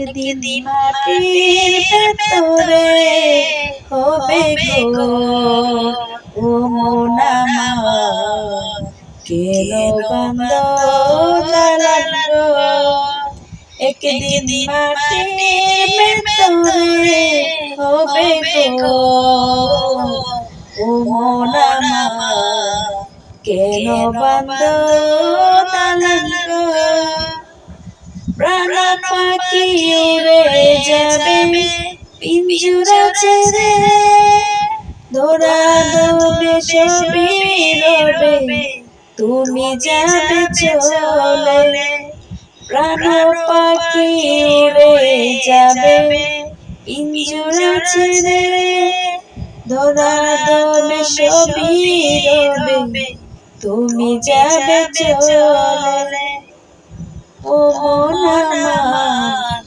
একদিন মাটির ভেতরে হবে গো। ও মোনামা কেন বন্ধ গো একদিন মাটির ভেতরে হবে গো। ও মোনামা কেন বন্ধ গো প্রাণ পাখি যাবে, পিঞ্জুরা ছেড়ে সবই রবে। তুমি যাবে চলে প্রাণ পাখি যাবে, পিঞ্জুরা ছেড়ে সবই রবে। তুমি যাবে চলে ও মোনামা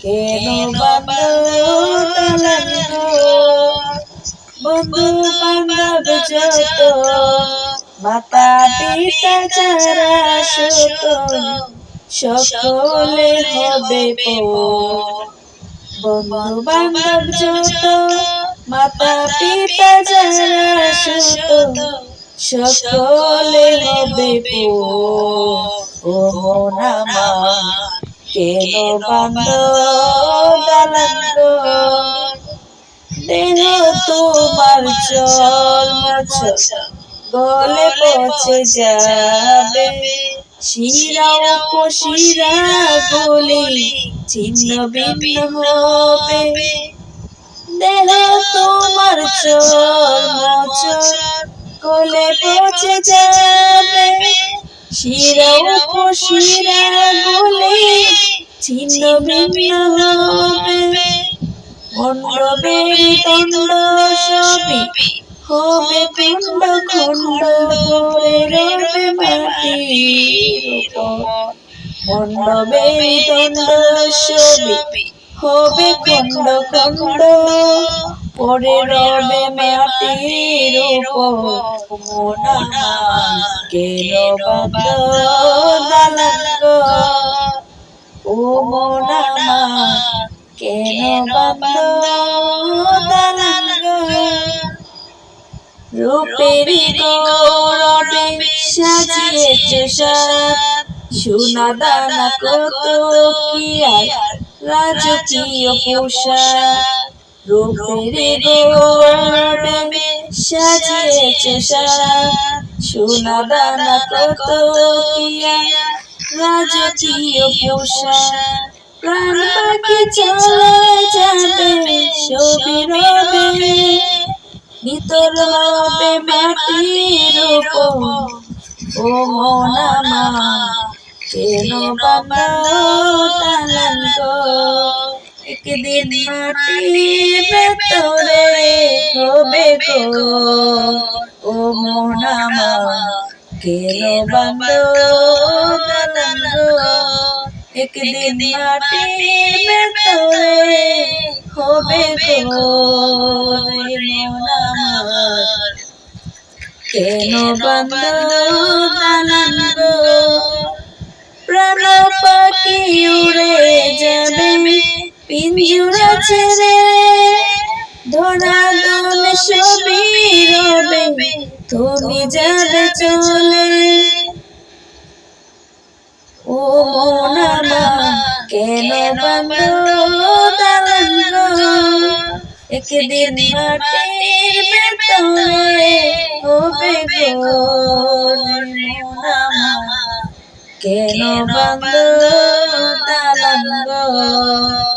কেন বান্দলান বন্ধু বান্ধব যত মাতা পিতা যারা সুত সকলে হবে বন্ধু বান্ধব যত মাতা পিতা যারা সুত, সকলে হবে পো। ও মোনামা কেন বান্ধ দালান দেহ তোমার চল মছ, গলে পচে যাবে। শিরা উপশিরা গলি ছিন্ন ভিন্ন হবে দেহ তোমার চল মছ গলে পচে যাবে। শিরা উপশিরা গলি ছিন্ন ভিন্ন হবে। মণ্ডপের দণ্ড সবই হবে পিণ্ড খণ্ড করে রবে মাটির মণ্ডপের দণ্ড সবই হবে খণ্ড খণ্ড পরে রবে মাটির কেন দালান ও মোনা কেন গো রূপেরই গৌরবে সাজিয়েছে সাত। সোনা দানা কত কি আর রাজকীয় পোশাক? রূপেরই গৌরবে সাজিয়েছে সাত সোনা দানা কত রাজকীয় পোশাক। প্রাণ পাখি চলে যাবে ছবি রবে। ভিতর হবে ও মনামা কেন বাবা একদিন মাটির ভেতরে হবে গো। ও মনামা কেন বাবা দালান একদিন মাটির ভেতরে হবে গো। রে মন আমার কেন বন্ধ দালান গো প্রাণ পাখি উড়ে যাবে পিঞ্জুরা ছেড়ে ধরা দমে সবই রবে তুমি যাবে চলে। ও মোনামা কেন গো একদিন মাটির ভেতরে হবে গো কেন বন্ধ দালান গো